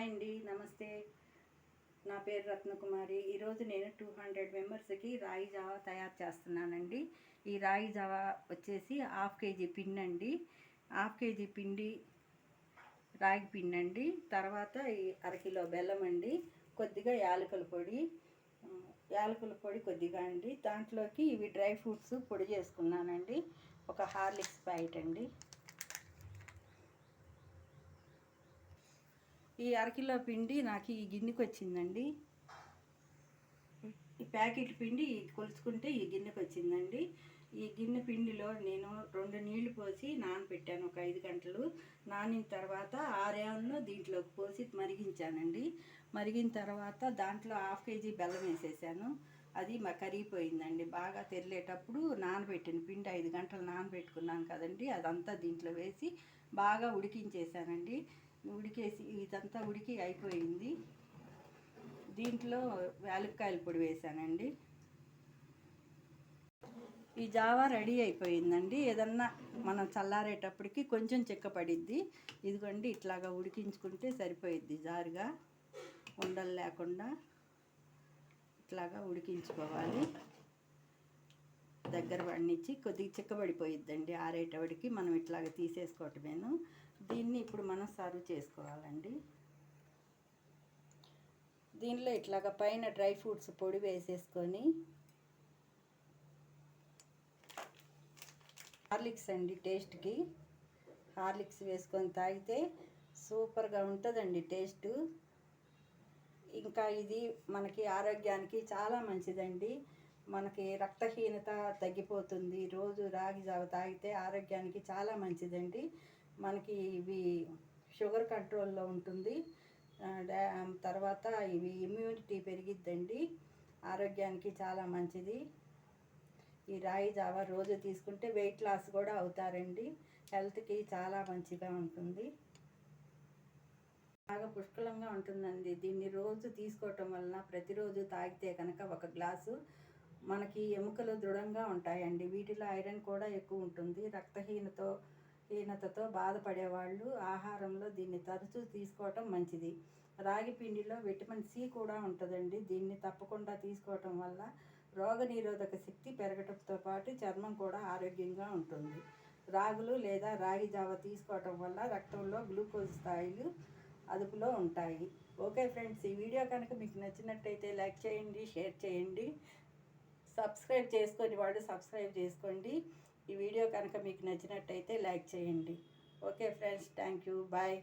Hi అండి నమస్తే. నా పేరు రత్నకుమారి. ఈరోజు నేను టూ హండ్రెడ్ మెంబర్స్కి రాయి జావా తయారు చేస్తున్నానండి. ఈ రాయి జావా వచ్చేసి హాఫ్ కేజీ పిండి అండి. హాఫ్ కేజీ పిండి రాగి పిండి అండి. తర్వాత ఈ అరకిలో బెల్లం అండి. కొద్దిగా యాలకుల పొడి యాలకుల పొడి కొద్దిగా అండి. దాంట్లోకి ఇవి డ్రై ఫ్రూట్స్ పొడి చేసుకున్నానండి. ఒక హార్లిక్స్ ప్యాకెట్ అండి. ఈ అరకిలో పిండి నాకు ఈ గిన్నెకి వచ్చిందండి. ఈ ప్యాకెట్ పిండి కొలుచుకుంటే ఈ గిన్నెకి వచ్చిందండి. ఈ గిన్నె పిండిలో నేను రెండు నీళ్ళు పోసి నానబెట్టాను ఒక ఐదు గంటలు. నానిన తర్వాత ఆరేమను దీంట్లోకి పోసి మరిగించానండి. మరిగిన తర్వాత దాంట్లో హాఫ్ కేజీ బెల్లం వేసేసాను. అది మా కరిగిపోయిందండి. బాగా తెరిలేటప్పుడు నానబెట్టిన. పిండి ఐదు గంటలు నానబెట్టుకున్నాను కదండి. అదంతా దీంట్లో వేసి బాగా ఉడికించేసానండి. ఉడికేసి ఇదంతా ఉడికి అయిపోయింది. దీంట్లో యాలక్కాయల పొడి వేసానండి. ఈ జావా రెడీ అయిపోయిందండి. ఏదన్నా మనం చల్లారేటప్పటికి కొంచెం చిక్కపడిద్ది ఇదిగోండి ఇట్లాగా ఉడికించుకుంటే సరిపోయిద్ది జారుగా. ఉండలు లేకుండా ఇట్లాగా ఉడికించుకోవాలి. దగ్గర పడినిచ్చి కొద్దిగా చిక్కబడిపోయిద్దండి ఆరేటవాడికి మనం ఇట్లాగ తీసేసుకోవటమేను. దీన్ని ఇప్పుడు మనం సర్వ్ చేసుకోవాలండి. దీనిలో ఇట్లాగ పైన డ్రై ఫ్రూట్స్ పొడి వేసేసుకొని హార్లిక్స్ అండి టేస్ట్కి. హార్లిక్స్ వేసుకొని తాగితే సూపర్గా ఉంటుందండి టేస్ట్. ఇంకా ఇది మనకి ఆరోగ్యానికి చాలా మంచిదండి. మనకి రక్తహీనత తగ్గిపోతుంది. రోజు రాగి జావ తాగితే ఆరోగ్యానికి చాలా మంచిదండి. మనకి ఇవి షుగర్ కంట్రోల్లో ఉంటుంది. తర్వాత ఇవి ఇమ్యూనిటీ పెరిగిద్దండి. ఆరోగ్యానికి చాలా మంచిది. ఈ రాగి జావ రోజు తీసుకుంటే వెయిట్ లాస్ కూడా అవుతారండి. హెల్త్కి చాలా మంచిగా ఉంటుంది. బాగా పుష్కలంగా ఉంటుందండి. దీన్ని రోజు తీసుకోవటం వలన ప్రతిరోజు తాగితే కనుక ఒక గ్లాసు మనకి ఎముకలు దృఢంగా ఉంటాయండి. వీటిలో ఐరన్ కూడా ఎక్కువ ఉంటుంది. రక్తహీనతో హీనతతో బాధపడే వాళ్ళు ఆహారంలో దీన్ని తరచూ తీసుకోవటం మంచిది. రాగి పిండిలో విటమిన్ సి కూడా ఉంటుందండి. దీన్ని తప్పకుండా తీసుకోవటం వల్ల రోగనిరోధక శక్తి పెరగటంతో పాటు చర్మం కూడా ఆరోగ్యంగా ఉంటుంది. రాగులు లేదా రాగి జావ తీసుకోవటం వల్ల రక్తంలో గ్లూకోజ్ స్థాయిలు అదుపులో ఉంటాయి. ఓకే ఫ్రెండ్స్ ఈ వీడియో కనుక మీకు నచ్చినట్టయితే లైక్ చేయండి షేర్ చేయండి. సబ్స్క్రైబ్ చేసుకొని వాళ్ళు సబ్స్క్రైబ్ చేసుకోండి. ఈ వీడియో కనుక మీకు నచ్చినట్టయితే లైక్ చేయండి. Okay friends thank you bye.